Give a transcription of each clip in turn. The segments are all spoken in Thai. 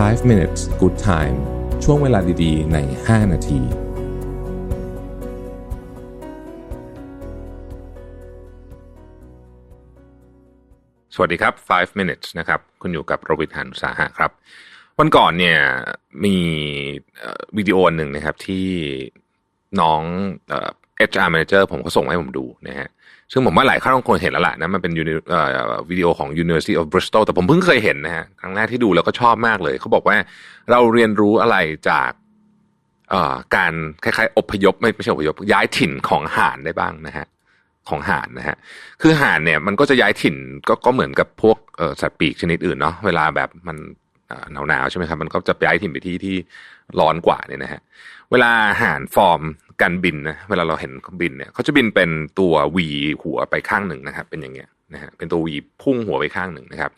5 minutes good time ช่วงเวลาดีๆ ใน 5 นาที สวัสดีครับ 5 minutes นะครับ คุณอยู่กับโรบิทหันอุตสาหะครับ วันก่อนเนี่ยมีวิดีโอหนึ่งนะครับที่น้องเ HR manager ผมก็ส่งให้ผมดูนะฮะซึ่งผมว่าหลายท่านคงเห็นแล้วล่ะนะมันเป็นวิดีโอของ University of Bristol แต่ผมเพิ่งเคยเห็นนะฮะครั้งแรกที่ดูแล้วก็ชอบมากเลย เขาบอกว่าเราเรียนรู้อะไรจากการคล้ายๆอพยพไม่ไม่ใช่อพยพย้ายถิ่นของห่านได้บ้างนะฮะของห่านนะฮะคือห่านเนี่ยมันก็จะย้ายถิ่นก็ก็เหมือนกับพวกสัตว์ปีกชนิดอื่นเนาะเวลาแบบมันหนาวหนาวๆใช่ไหมครับมันก็จะย้ายถิ่นไปที่ที่ร้อนกว่าเนี่ยนะฮะเวลาห่านฟอร์ม การบินนะเวลาเราเห็นเขาบินเนี่ยเขาจะบินเป็นตัววีหัวไปข้างหนึ่งนะครับ เป็นอย่างเงี้ยนะฮะเป็นตัววีพุ่งหัวไปข้างหนึ่งนะครับ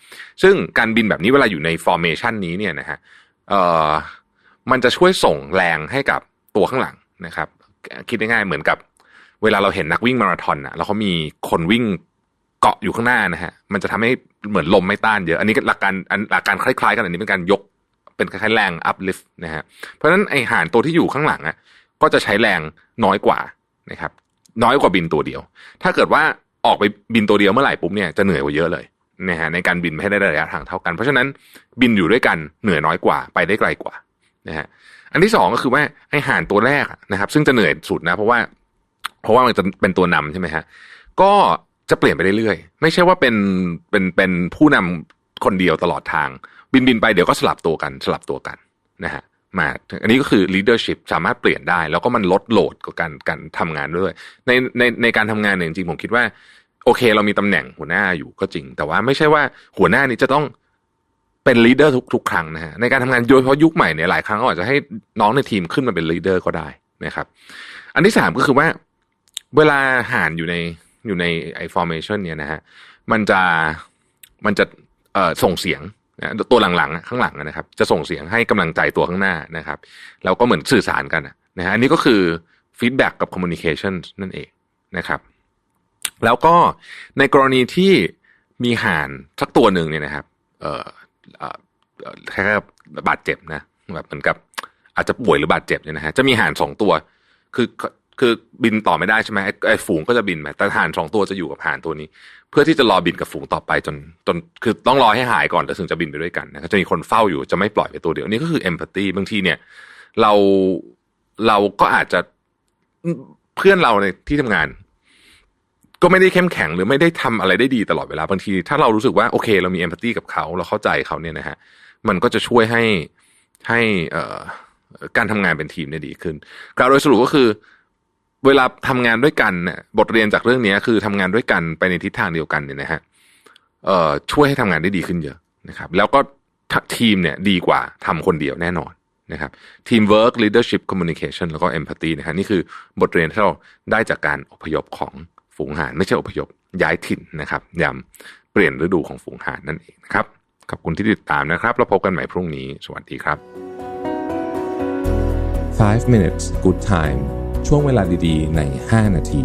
ซึ่งการบินแบบนี้เวลาอยู่ในฟอร์เมชันนี้เนี่ยนะฮะเอ่อมันจะช่วยส่งแรงให้กับตัวข้างหลังนะครับ คิดง่ายๆเหมือนกับ เวลาเราเห็นนักวิ่งมาราธอนอะแล้วเขามีคนวิ่งเกาะอยู่ข้างหน้านะฮะมันจะทำให้เหมือนลมไม่ต้านเยอะ อันนี้หลักการหลักการคล้ายๆ กันอันนี้เป็นการยกเป็นคล้ายๆแรง uplift นะฮะเพราะฉะนั้นไอหานตัวที่อยู่ข้างหลังอะ ก็จะใช้แรงน้อยกว่านะครับ น้อยกว่าบินตัวเดียว ถ้าเกิดว่าออกไปบินตัวเดียวเมื่อไหร่ปุ๊บเนี่ยจะเหนื่อยกว่าเยอะเลยนะฮะในการบินไม่ให้ได้ระยะทางเท่ากัน เพราะฉะนั้นบินอยู่ด้วยกันเหนื่อยน้อยกว่าไปได้ไกลกว่านะฮะอันที่สองก็คือว่าไอห่านตัวแรกนะครับ ซึ่งจะเหนื่อยสุดนะเพราะว่า เพราะว่ามันจะเป็นตัวนำใช่ไหมฮะก็จะเปลี่ยนไปเรื่อยๆไม่ใช่ว่าเป็นเป็นเป็นผู้นำคนเดียวตลอดทาง บินบินไปเดี๋ยวก็สลับตัวกันสลับตัวกันนะฮะ มาอันนี้ก็คือ leadership สามารถเปลี่ยนได้ แล้วก็มันลดโหลดกับการการทำงานด้วย ในในในการทำงานเนี่ยจริงผมคิดว่า โอเค เรามีตำแหน่งหัวหน้าอยู่ก็จริง แต่ว่าไม่ใช่ว่าหัวหน้านี้จะต้องเป็นลีดเดอร์ทุกทุกครั้งนะฮะในการทำงานโดยเฉพาะยุคใหม่เนี่ยหลายครั้งก็อาจจะให้น้องในทีมขึ้นมาเป็นลีดเดอร์ก็ได้นะครับ อันที่สามก็คือว่า เวลาห่านอยู่ในอยู่ในไอ formation เนี่ยนะฮะมันจะมันจะเอ่อส่งเสียง นะตัวหลังๆข้างหลังนะครับ จะส่งเสียงให้กำลังใจตัวข้างหน้านะครับแล้วก็เหมือนสื่อสารกันนะฮะอันนี้ก็คือ feedback กับ communication นั่นเองนะครับ แล้วก็ในกรณีที่มีห่านสักตัวหนึ่งเนี่ยนะครับเอ่อเอ่อเอ่อแค่บาดเจ็บนะแบบเหมือนกับอาจจะป่วยหรือบาดเจ็บเนี่ยนะฮะจะมีห่านสองตัว คือ คือบินต่อไม่ได้ใช่ไหมไอ้ไอฝูงก็จะบินไปแต่ห่านสองตัวจะอยู่กับห่านตัวนี้ เพื่อที่จะรอบินกับฝูงต่อไปจนจนคือต้องรอให้หายก่อนแล้วถึงจะบินไปด้วยกันนะครับจะมีคนเฝ้าอยู่จะไม่ปล่อยไปตัวเดียวนี่ก็คือเอมพัตตีบางทีเนี่ย เราเราก็อาจจะเพื่อนเราในที่ทำงาน ก็ไม่ได้เข้มแข็งหรือไม่ได้ทำอะไรได้ดีตลอดเวลาบางที ถ้าเรารู้สึกว่าโอเค เรามีเอมพัตตีกับเขาเราเข้าใจเขาเนี่ยนะฮะมันก็จะช่วยให้ให้เอ่อการทำงานเป็นทีมได้ดีขึ้นกล่าวโดยสรุปก็คือ เวลาทำงานด้วยกันเนี่ยบทเรียนจากเรื่องนี้คือทำงานด้วยกันไปในทิศทางเดียวกันเนี่ยนะฮะเอ่อช่วยให้ทำงานได้ดีขึ้นเยอะนะครับ แล้วก็ทีมเนี่ยดีกว่าทำคนเดียวแน่นอนนะครับทีมเวิร์กลีดเดอร์ชิพคอมมูนิเคชันแล้วก็เอมพัตตีนะฮะนี่คือบทเรียนที่เราได้จากการอพยพของฝูงห่านไม่ใช่อพยพย้ายถิ่นนะครับยามเปลี่ยนฤดูของฝูงห่านนั่นเองนะครับขอบคุณที่ติดตามนะครับ แล้วพบกันใหม่พรุ่งนี้ สวัสดีครับ 5 minutes good time ช่วงเวลาดีๆ ใน 5 นาที